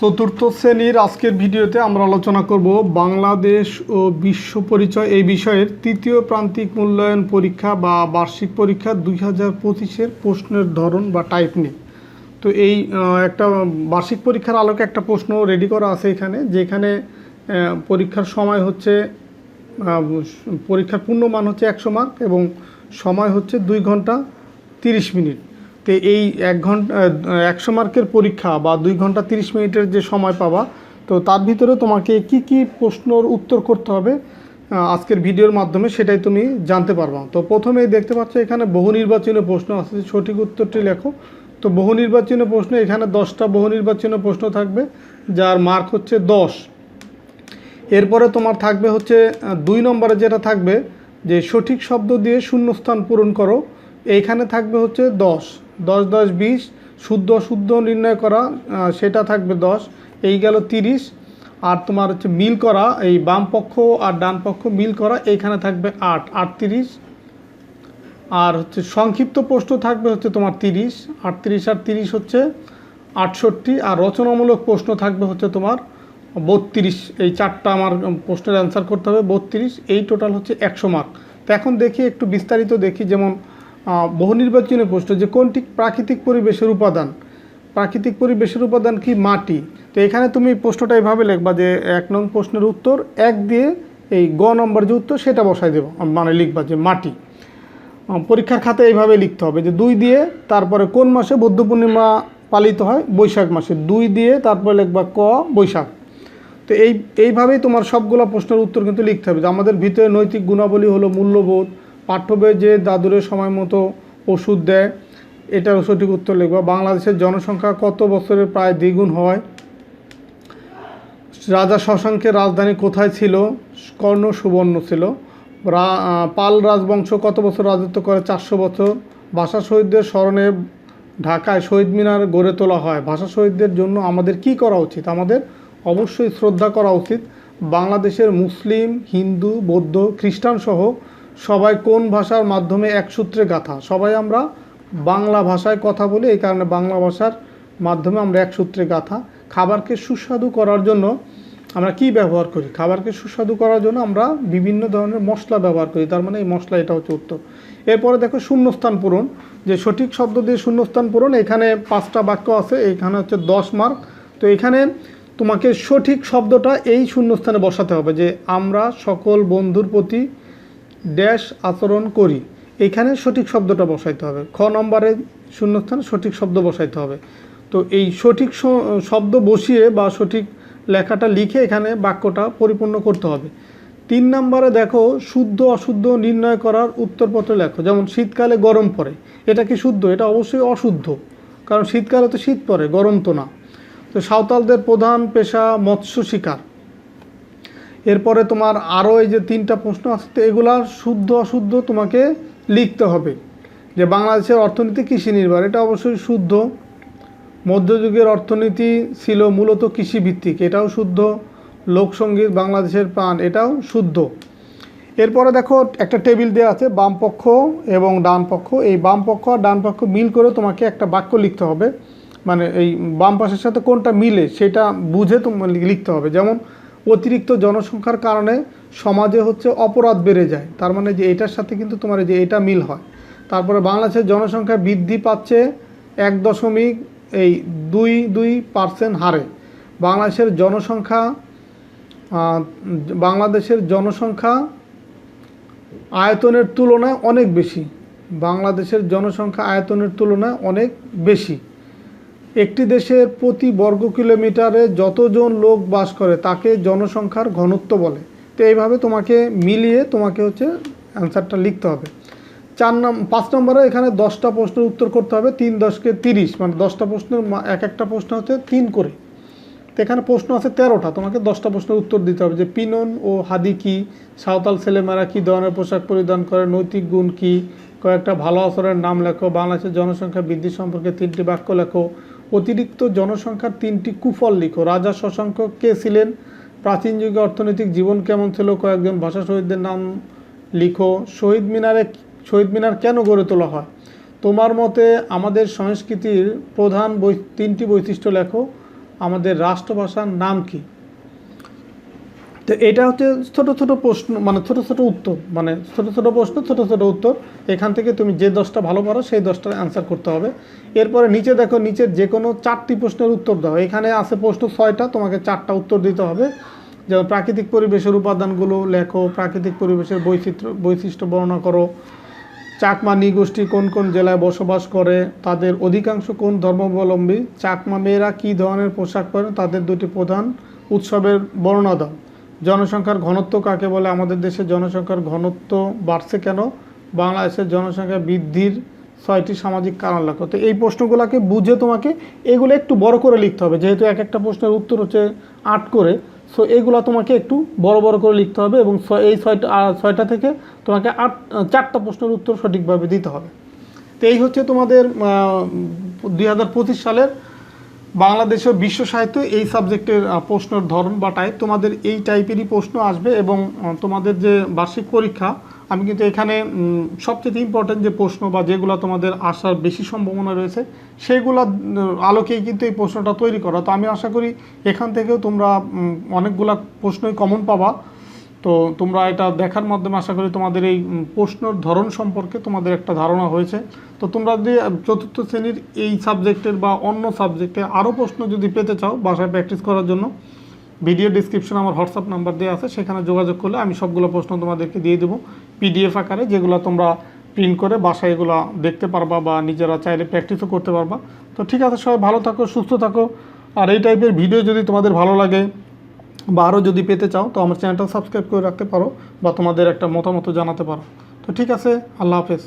চতুর্থ শ্রেণির আজকের ভিডিওতে আমরা আলোচনা করব বাংলাদেশ ও বিশ্ব পরিচয় এই বিষয়ের তৃতীয় প্রান্তিক মূল্যায়ন পরীক্ষা বা বার্ষিক পরীক্ষা দুই হাজার পঁচিশের প্রশ্নের ধরন বা টাইপ নিয়ে। তো এই একটা বার্ষিক পরীক্ষার আলোকে একটা প্রশ্ন রেডি করা আছে এখানে, যেখানে পরীক্ষার সময় হচ্ছে পরীক্ষার পূর্ণমান হচ্ছে একশো মার্ক এবং সময় হচ্ছে দুই ঘণ্টা তিরিশ মিনিট। তো এই এক ঘণ্টা একশো মার্কের পরীক্ষা বা দুই ঘণ্টা তিরিশ মিনিটের যে সময় পাবা, তো তার ভিতরে তোমাকে কি কি প্রশ্নর উত্তর করতে হবে আজকের ভিডিওর মাধ্যমে সেটাই তুমি জানতে পারবা। তো প্রথমেই দেখতে পাচ্ছ এখানে বহু নির্বাচনী প্রশ্ন আছে সঠিক উত্তরটি লেখো। তো বহু নির্বাচনী প্রশ্ন, এখানে দশটা বহু নির্বাচনী প্রশ্ন থাকবে, যার মার্ক হচ্ছে দশ। এরপরে তোমার থাকবে হচ্ছে দুই নম্বরে যেটা থাকবে, যে সঠিক শব্দ দিয়ে শূন্যস্থান পূরণ করো, এইখানে থাকবে হচ্ছে দশ। দশ দশ, বিশ, শুদ্ধ শুদ্ধ নির্ণয় করা সেটা থাকবে দশ, এই গেল তিরিশ, আর তোমার হচ্ছে মিল করা, এই বাম পক্ষ আর ডান পক্ষ মিল করা, এইখানে থাকবে আট, আটত্রিশ, আর হচ্ছে সংক্ষিপ্ত প্রশ্ন থাকবে হচ্ছে তোমার তিরিশ, আটত্রিশ আর তিরিশ হচ্ছে আটষট্টি, আর রচনামূলক প্রশ্ন থাকবে হচ্ছে তোমার বত্রিশ, এই চারটা আমার প্রশ্নের অ্যান্সার করতে হবে, বত্রিশ, এই টোটাল হচ্ছে একশো মার্ক তো এখন দেখি, একটু বিস্তারিত দেখি, যেমন আহ, বহু নির্বাচনী প্রশ্ন যে কোনটি প্রাকৃতিক পরিবেশের উপাদান? প্রাকৃতিক পরিবেশের উপাদান কি? মাটি। তো এখানে তুমি প্রশ্নটা এভাবে লিখবা যে এক নং প্রশ্নের উত্তর এক দিয়ে এই গ নম্বর যে উত্তর সেটা বসাই দেবো মানে লিখবা যে মাটি। পরীক্ষার খাতে এইভাবে লিখতে হবে যে দুই দিয়ে তারপরে কোন মাসে বৌদ্ধ পূর্ণিমা পালিত হয়? বৈশাখ মাসে। দুই দিয়ে তারপরে লিখবা ক বৈশাখ। তো এই এইভাবেই তোমার সবগুলো প্রশ্নের উত্তর কিন্তু লিখতে হবে যে আমাদের ভিতরে নৈতিক গুণাবলী হলো মূল্যবোধ পাঠ্য বইয়ে যে দাদুরের সময় মতো ওষুধ দেয় এটারও সঠিক উত্তর লিখবা। বাংলাদেশের জনসংখ্যা কত বছরে প্রায় দ্বিগুণ হয়? রাজা শশাঙ্কের রাজধানী কোথায় ছিল? কর্ণ সুবর্ণ ছিল। পাল রাজবংশ কত বছর রাজত্ব করে? চারশো বছর। ভাষা শহীদদের স্মরণে ঢাকায় শহীদ মিনার গড়ে তোলা হয়। ভাষা শহীদদের জন্য আমাদের কি করা উচিত? আমাদের অবশ্যই শ্রদ্ধা করা উচিত। বাংলাদেশের মুসলিম, হিন্দু, বৌদ্ধ খ্রিস্টান সহ সবাই কোন ভাষার মাধ্যমে এক সূত্রে গাথা? সবাই আমরা বাংলা ভাষায় কথা বলি, এই কারণে বাংলা ভাষার মাধ্যমে আমরা এক সূত্রে গাথা। খাবারকে সুস্বাদু করার জন্য আমরা কি ব্যবহার করি? খাবারকে সুস্বাদু করার জন্য আমরা বিভিন্ন ধরনের মশলা ব্যবহার করি। তার মানে এই মশলা এটা হচ্ছে উত্তর এরপরে দেখো শূন্যস্থান পূরণ। যে সঠিক শব্দ দিয়ে শূন্যস্থান পূরণ, এখানে পাঁচটা বাক্য আছে, এখানে হচ্ছে দশ মার্ক। তো এখানে তোমাকে সঠিক শব্দটা এই শূন্যস্থানে বসাতে হবে যে আমরা সকল বন্ধুর প্রতি ড্যাশ আচরণ করি। এখানে সঠিক শব্দটা বসাইতে হবে। খ নম্বরে শূন্যস্থানে সঠিক শব্দ বসাইতে হবে। তো এই সঠিক শব্দ বসিয়ে বা সঠিক লেখাটা লিখে এখানে বাক্যটা পরিপূর্ণ করতে হবে। তিন নম্বরে দেখো, শুদ্ধ অশুদ্ধ নির্ণয় করার উত্তরপত্র লেখো। যেমন শীতকালে গরম পড়ে। এটা কি শুদ্ধ? এটা অবশ্যই অশুদ্ধ। কারণ শীতকালে তো শীত পড়ে, গরম তো না। তো সাঁওতালদের প্রধান পেশা মৎস্য শিকার। এরপরে তোমার আরও এই যে তিনটা প্রশ্ন আছে, তো এগুলা শুদ্ধ অশুদ্ধ তোমাকে লিখতে হবে। যে বাংলাদেশের অর্থনীতি কৃষি নির্ভর, এটা অবশ্যই শুদ্ধ। মধ্যযুগের অর্থনীতি ছিল মূলত কৃষিভিত্তিক, এটাও শুদ্ধ। লোকসঙ্গীত বাংলাদেশের প্রাণ, এটাও শুদ্ধ। এরপরে দেখো, একটা টেবিল দেওয়া আছে বামপক্ষ এবং ডান পক্ষ। এই বাম পক্ষ আর ডান পক্ষ মিল করে তোমাকে একটা বাক্য লিখতে হবে। মানে এই বাম পাশের সাথে কোনটা মিলে, সেটা বুঝে তোমার লিখতে হবে। যেমন অতিরিক্ত জনসংখ্যার কারণে সমাজে হচ্ছে অপরাধ বেড়ে যায়। তার মানে যে এটার সাথে কিন্তু তোমার যে এটা মিল হয়। তারপরে বাংলাদেশের জনসংখ্যা বৃদ্ধি পাচ্ছে এক দশমিক এই দুই দুই পার্সেন্ট হারে। বাংলাদেশের জনসংখ্যা বাংলাদেশের জনসংখ্যা আয়তনের তুলনায় অনেক বেশি। বাংলাদেশের জনসংখ্যা আয়তনের তুলনায় অনেক বেশি। একটি দেশের প্রতি বর্গ কিলোমিটারে যতজন লোক বাস করে, তাকে জনসংখ্যার ঘনত্ব বলে। তো এইভাবে তোমাকে মিলিয়ে তোমাকে হচ্ছে অ্যান্সারটা লিখতে হবে। চার নাম, পাঁচ নম্বরে এখানে দশটা প্রশ্নের উত্তর করতে হবে, তিন দশকে তিরিশ মানে দশটা প্রশ্নের এক একটা প্রশ্ন হচ্ছে তিন করে। তো এখানে প্রশ্ন আছে তেরোটা, তোমাকে দশটা প্রশ্নের উত্তর দিতে হবে যে পিনন ও হাদি কি, সাঁওতাল ছেলেমেয়েরা কী ধরনের পোশাক পরিধান করে, নৈতিক গুণ কি, কয়েকটা ভালো আচরণের নাম লেখো, বাংলাদেশের জনসংখ্যা বৃদ্ধি সম্পর্কে তিনটি বাক্য লেখো অতিরিক্ত জনসংখ্যার তিনটি কুফল লিখো। রাজা শশাঙ্ক কে ছিলেন? প্রাচীন যুগে অর্থনৈতিক জীবন কেমন ছিল? কয়েকজন ভাষা শহীদদের নাম লিখো। শহীদ মিনারে শহীদ মিনার কেন গড়ে তোলা হয়? তোমার মতে আমাদের সংস্কৃতির প্রধান তিনটি বৈশিষ্ট্য লেখো। আমাদের রাষ্ট্রভাষার নাম কি? তো এটা হচ্ছে ছোট ছোট প্রশ্ন মানে ছোট ছোট উত্তর মানে ছোট ছোট প্রশ্ন, ছোট ছোট উত্তর। এখান থেকে তুমি যে দশটা ভালো পারো, সেই দশটার অ্যান্সার করতে হবে। এরপরে নিচে দেখো নিচের যে কোনো চারটি প্রশ্নের উত্তর দাও। এখানে আছে প্রশ্ন ছয়টা, তোমাকে চারটা উত্তর দিতে হবে। যেমন প্রাকৃতিক পরিবেশের উপাদানগুলো লেখো, প্রাকৃতিক পরিবেশের বৈচিত্র্য বৈশিষ্ট্য বর্ণনা করো। চাকমা নৃগোষ্ঠী কোন কোন জেলায় বসবাস করে, তাদের অধিকাংশ কোন ধর্মাবলম্বী? চাকমা মেয়েরা কী ধরনের পোশাক পরে, তাদের দুটি প্রধান উৎসবের বর্ণনা দাও। জনসংখ্যার ঘনত্ব কাকে বলে? আমাদের দেশে জনসংখ্যার ঘনত্ব বাড়ছে কেন? বাংলাদেশের জনসংখ্যা বৃদ্ধির ছয়টি সামাজিক কারণ লেখো তো এই প্রশ্নগুলোকে বুঝে তোমাকে এগুলো একটু বড় করে লিখতে হবে। যেহেতু এক একটা প্রশ্নের উত্তর হচ্ছে আট করে সো এগুলো তোমাকে একটু বড় বড় করে লিখতে হবে এবং এই ছয়টা ছয়টা থেকে তোমাকে আট, চারটা প্রশ্নের উত্তর সঠিকভাবে দিতে হবে। তো এই হচ্ছে তোমাদের দুই হাজার পঁচিশ সালের বাংলাদেশের বিশ্ব সাহিত্য এই সাবজেক্টের প্রশ্নের ধরন বা টাইপ তোমাদের এই টাইপেরই প্রশ্ন আসবে এবং তোমাদের যে বার্ষিক পরীক্ষা, আমি কিন্তু এখানে সবচেয়ে ইম্পর্টেন্ট যে প্রশ্ন বা যেগুলো তোমাদের আসার বেশি সম্ভাবনা রয়েছে, সেগুলো আলোকেই কিন্তু এই প্রশ্নটা তৈরি করা। তো আমি আশা করি এখান থেকেও তোমরা অনেকগুলা প্রশ্নই কমন পাবা। তো তোমরা এটা দেখার মাধ্যমে আশা করি তোমাদের এই প্রশ্নের ধরন সম্পর্কে তোমাদের একটা ধারণা হয়েছে। তো তোমরা যদি চতুর্থ শ্রেণির এই সাবজেক্টের বা অন্য সাবজেক্টে আরও প্রশ্ন যদি পেতে চাও বাসায় প্র্যাকটিস করার জন্য, ভিডিও ডিসক্রিপশন আমার হোয়াটসঅ্যাপ নাম্বার দেওয়া আছে, সেখানে যোগাযোগ করলে আমি সবগুলো প্রশ্ন তোমাদেরকে দিয়ে দেবো পিডিএফ আকারে, যেগুলো তোমরা প্রিন্ট করে বাসায় এগুলো দেখতে পারবা বা নিজেরা চাইলে প্র্যাকটিসও করতে পারবা। তো ঠিক আছে সবাই, ভালো থাকো, সুস্থ থাকো। আর এই টাইপের ভিডিও যদি তোমাদের ভালো লাগে বা আরও যদি পেতে চাও, তো আমার চ্যানেলটা সাবস্ক্রাইব করে রাখতে পারো বা তোমাদের একটা মতামত জানাতে পারো। তো ঠিক আছে, আল্লাহ হাফেজ।